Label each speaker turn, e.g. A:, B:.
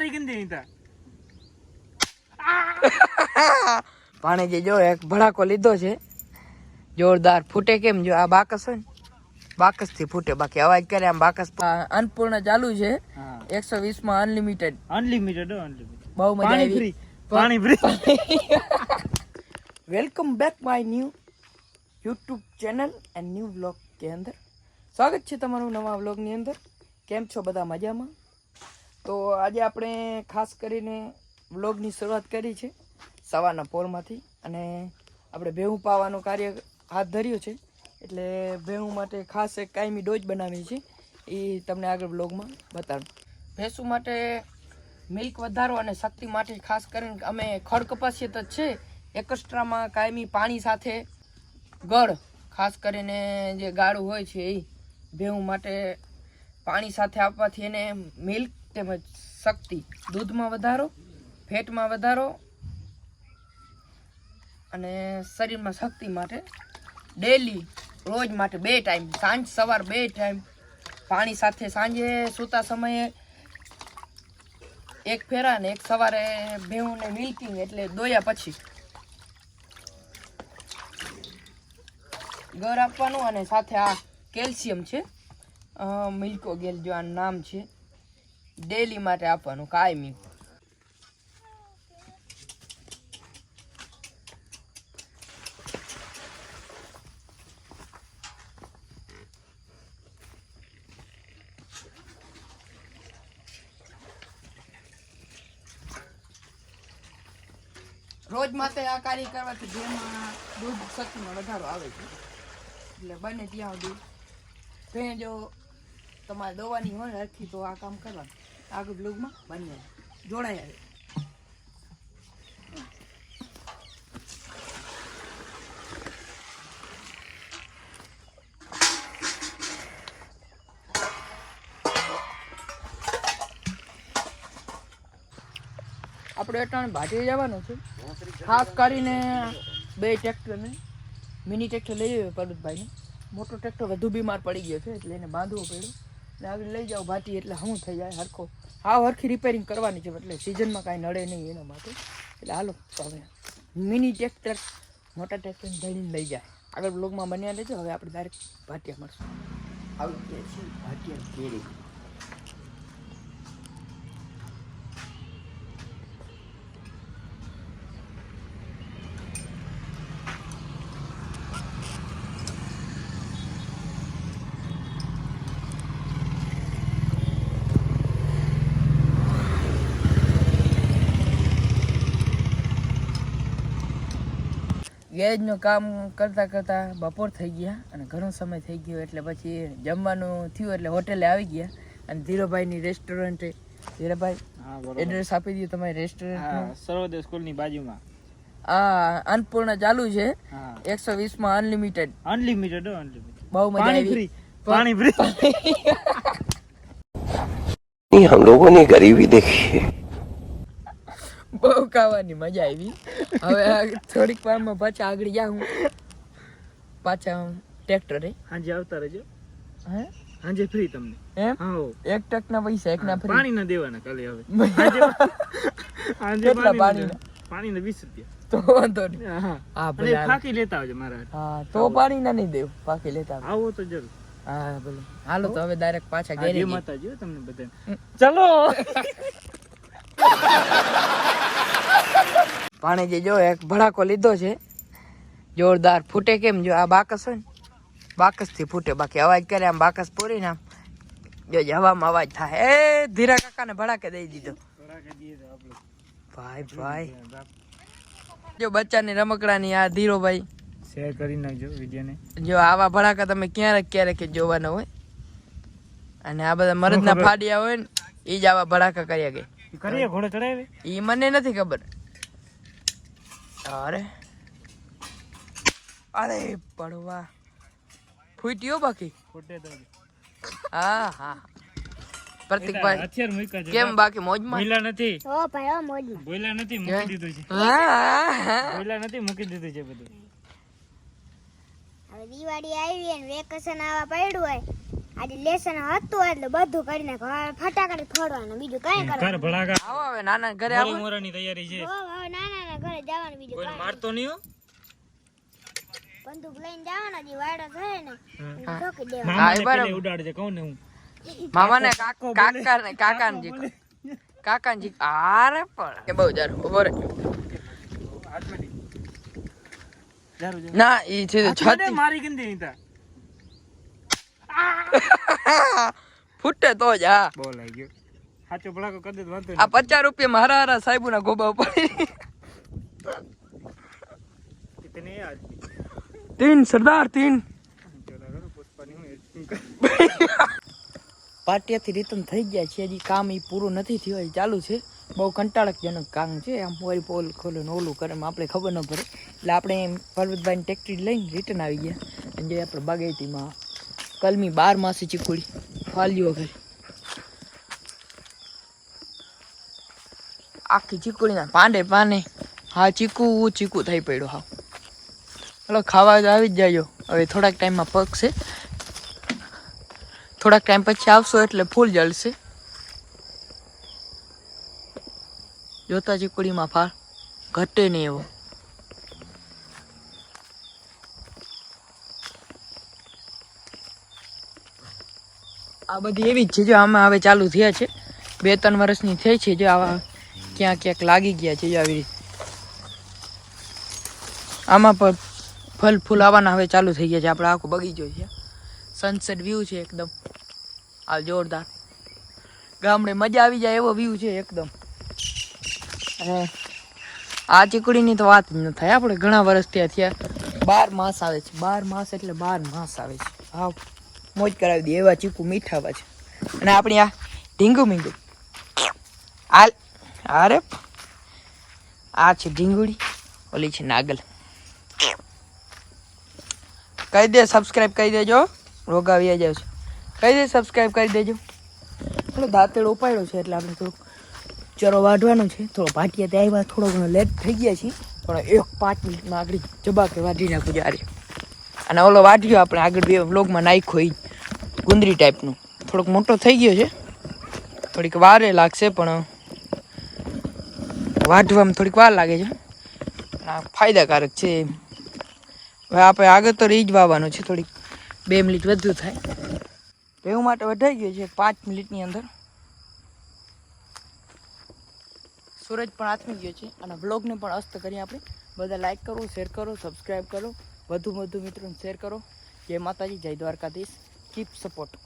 A: મારી ગંદી નહીં
B: જો એક ભડાકો લીધો છે. જોરદાર ફૂટે કેમ જો? આ બાકસ હોય ને બાકસથી ફૂટે. બાકી અવાજ કરે આમ બાકસ અનપૂર્ણ ચાલુ છે. એકસો વીસમાં અનલિમિટેડ
A: અનલિમિટેડ અનલિમિટેડ
B: બહુ મજા આવી.
A: ફ્રી પાણી free
B: welcome back my new YouTube channel and new vlog કે અંદર. સ્વાગત છે તમારું નવા વ્લોગની અંદર. કેમ છો બધા મજામાં? તો આજે આપણે ખાસ કરીને વ્લોગની શરૂઆત કરી છે સવારના પોરમાંથી અને આપણે ભેહું પાવાનું કાર્ય હાથ ધર્યું છે. એટલે ભેહું માટે ખાસ એક કાયમી ડોઝ બનાવી છે. એ તમને આગળ વ્લોગમાં બતાવું ભેંસું માટે મિલ્ક વધારો અને શક્તિ માટે ખાસ કરીને અમે ખડ કપાસિયત જ છે, એકસ્ટ્રામાં કાયમી પાણી સાથે ગળ, ખાસ કરીને જે ગાળું હોય છે એ ભેહું માટે પાણી સાથે આપવાથી એને મિલ્ક તેમજ શક્તિ દૂધમાં વધારો, ફેટમાં વધારો અને શરીરમાં શક્તિ માટે ડેલી રોજ માટે બે ટાઈમ સાંજ, સવાર બે ટાઈમ પાણી સાથે સાંજે સૂતા સમયે એક ફેરા ને એક સવારે ભેહુંને મિલ્કિંગ એટલે દોયા પછી. ગર આપવાનું અને સાથે આ કેલ્શિયમ છે. મિલ્કો ગેલ જો આ નામ છે. ડેલી માટે આપવાનું, કાયમી. રોજ માટે આ કાર્ય કરવાથી જેમાં દૂધ શક્તિમાં વધારો આવે છે. એટલે બને ત્યાં સુધી. જો તમારે દવાની હોય રાખી તો આ કામ કરવાનું. આગળ બ્લોગમાં બની જોડાય આવે. આપણે અટાણે ભાટી જવાનું છે. ખાસ કરીને બે ટ્રેક્ટરને મિની ટ્રેક્ટર લઈ આવ્યો પરબતભાઈને મોટો ટ્રેક્ટર વધુ બીમાર પડી ગયો છે, એટલે એને બાંધવો પડ્યો. આગળ લઈ જાઓ ભાતી એટલે શું થઈ જાય હરખો. હાવ હરખી રિપેરિંગ કરવાની છે, એટલે સિઝનમાં કાંઈ નડે નહીં એના માટે. એટલે હાલો, તો હવે મિની ટ્રેક્ટર મોટા ટ્રેક્ટર ધરીને લઈ જાય. આગળ બ્લોગમાં બન્યા રહેજો, હવે આપણે ડાયરેક્ટ ભાટિયા મળશું. આવી ગયા છીએ, ભાટિયા કેરી. ગેરેજનું કામ કરતા કરતા બપોર થઈ ગયા અને ઘણો સમય થઈ ગયો એટલે પછી જમવાનું થયું એટલે હોટેલે આવી ગયા અને ધીરોભાઈની રેસ્ટોરન્ટે ધીરોભાઈ
A: હા બરોબર
B: એડ્રેસ આપી દીધું તમારી
A: હા
B: રેસ્ટોરન્ટનું
A: સર્વોદય સ્કૂલની બાજુમાં
B: આ અન્નપૂર્ણા ચાલુ છે
A: હા
B: એકસો વીસમાં અનલિમિટેડ
A: અનલિમિટેડ અનલિમિટેડ
B: બહુ મજા
A: પાણી
B: આવી
A: ફ્રી પાણી ફ્રી
C: नहीं हम लोगों ने गरीबी देखी है
B: બહુ ખાવાની મજા આવી. હવે થોડીક વારમાં પાછા આગળ જાઉં. પાછા ટ્રેક્ટરે.
A: હાંજે આવતા રહેજો.
B: હે?
A: હાંજે ફ્રી તમને.
B: એમ
A: હા હો.
B: એક ટકના પૈસા એકના ફ્રી.
A: પાણી ના દેવાના કાલે હવે. હાંજે હાંજે
B: કેટલા
A: પાણી
B: ના?
A: પાણી વીસ રૂપિયા.
B: તો વાંધો નહીં.
A: હા હા.
B: હા ભલે
A: ફાકી લેતા આવજો મારા
B: હા તો પાણી ના નહીં દેવું. પાકી લેતા આવો.
A: તો જરૂર.
B: હા ભલે. હાલો તો હવે ડાયરેક્ટ પાછા
A: હા,
B: ઘેરે.
A: માતાજી હો તમને બધાને. ચલો!
B: ભાણેજે જો એક ભડાકો લીધો છે. જોરદાર ફૂટે કેમ જો આ બાકસ હોય ને બાકસથી ફૂટે. બાકી અવાજ કરે આમ બાકસ પૂરીને આમ. જો હવામાં અવાજ થાય. એ ધીરા કાકાને ભડાકે દઈ દીધો. ભાઈ ભાઈ. જો બચ્ચાની રમકડાની આ ધીરોભાઈ
A: શેર કરી નાખજો વિડીયોને.
B: જો આવા ભડાકા તમે ક્યારેક ક્યારેક જ જોવાના હોય. અને આ બધા મરદના. ફાડિયા હોય ને એ જ આવા ભડાકા કર્યા કે.
A: કરીએ ઘોડો ચડાવે
B: એ મને નથી ખબર. અરે. અરે પડવા. ફૂટ્યો બાકી?
A: ફૂટે તો
B: હા હા. પ્રતિકભાઈ
A: હથિયાર મૂક્યા
B: કેમ બાકી? મોજમાં?
A: બોયલા નથી.
D: ઓ ભાઈ ઓ મોજમાં.
A: બોયલા નથી મૂકી દીધું છે.
B: હા
A: બોયલા નથી મૂકી દીધું છે બધું.
D: હવે દિવાળી આવી અને વેકેશન આવા પડ્યું હોય. આજે લેસન હતું એટલે બધું કરી નાખો હવે ફટાકડી ફોડવાનું બીજું કાંઈ
A: ઘર
D: કરવાનું
B: આવો હવે નાના ઘરે આવો.
A: મોરાની તૈયારી છે.
D: હવે હવે નાના ના ઘરે જવાનું બીજું
A: કોઈ મારતો નહીં હો.
D: બંદૂક લઈને જવાના જે વાયડો થાય ને ઠોકી દેવા.
B: હા, બરાબર.
A: ઉડાડજે કહું ને હું.
B: મામાને કાકા કાકા કાકા ને કાકા ને આરે પણ. કે બહુ જાર ઊભો રે. ના ઈ છે છાતી
A: મારી ગંદી નહીં
B: ફૂટે તો જ હા.
A: બહુ લાગી ગયો. સાચો ભલાકો કરી દે વાંધો
B: આ પચાસ રૂપિયા મારા હારા સાહેબ ના ગોબા પડી
A: તીન પુષ્પાની હું
B: પાટિયાથી રિટર્ન થઈ ગયા છે હજી કામ એ પૂરું નથી થયું હજી ચાલુ છે. બહુ કંટાળકજનક કામ છે આમ વળી પોલ ખોલે ને ઓલું કરે આપણે ખબર ન પડે. એટલે આપણે એમ પર્વતભાઈની ટેક્ટરી લઈને રિટર્ન આવી ગયા. અને જે આપણે બાગાયતીમાં કલમી બાર માસી ચીકુડી ફાલ્યો ઘરે આખી ચીકુડીના પાંડે પાને હા ચીકુ ચીકુ થઈ પડ્યો હા ચલો ખાવા આવી જ જાયો હવે થોડાક ટાઈમમાં પકશે. થોડાક ટાઈમ પછી આવશો એટલે ફૂલ જળશે જોતા ચીકુડીમાં ફાળ ઘટે નહીં એવો. આ બધી એવી જ છે, જો આમાં હવે ચાલુ થયા છે. બે ત્રણ વર્ષની થઈ છે, જો આવા ક્યાંક ક્યાંક લાગી ગયા છે, જો આવી રીતે. આમાં પણ ફલ ફૂલ આવવાના હવે ચાલુ થઈ ગયા છે, આપણે આખો બગીચો છે. સનસેટ વ્યૂ છે એકદમ. આ જોરદાર. ગામડે મજા આવી જાય એવો વ્યૂ છે એકદમ. અને આ ચીકડીની તો વાત ન થાય, આપણે ઘણા વર્ષ ત્યાં થયા. બાર માસ આવે છે, બાર માસ એટલે બાર માસ આવે છે. હા મોજ કરાવી દે, એવા ચીકુ મીઠા છે. અને આપણી આ ઢીંગુ મીંગુ આ અરે આ છે ઢીંગુડી, ઓલી છે નાગલ. કહી દે સબસ્ક્રાઈબ કરી દેજો રોગાવી જાવ છે. કહી દે સબસ્ક્રાઈબ કરી દેજો. એટલે દાંતેડો ઉપાડ્યો છે, એટલે આપણે થોડુંક ચરો વાઢવાનો છે. થોડો ભાટિયા ત્યાં થોડો ઘણો લેટ થઈ ગયા છીએ. પણ એક પાંચ મિનિટમાં આગળ જબાકે વાઢી નાખું જ્યારે. અને ઓલો વાટ્યો આપણે આગળ બે વ્લોગમાં નાખ્યો એ ગુંદરી ટાઈપનું થોડોક મોટો થઈ ગયો છે. થોડીક વારે લાગશે, પણ વાઢવામાં થોડીક વાર લાગે છે. ફાયદાકારક છે હવે આપણે આગળ તો રીજ વાવવાનું છે થોડીક. બે મિનિટ વધુ થાય. એવું માટે વધાઈ ગયો છે, પાંચ મિનિટની અંદર. સૂરજ પણ આથમી ગયો છે, અને બ્લોગને પણ અસ્ત કરીએ આપણે. બધા લાઇક કરો શેર કરો સબસ્ક્રાઈબ કરો. વધુ વધુ મિત્રોને શેર કરો. જય માતાજી જય દ્વારકાધીશ. Keep support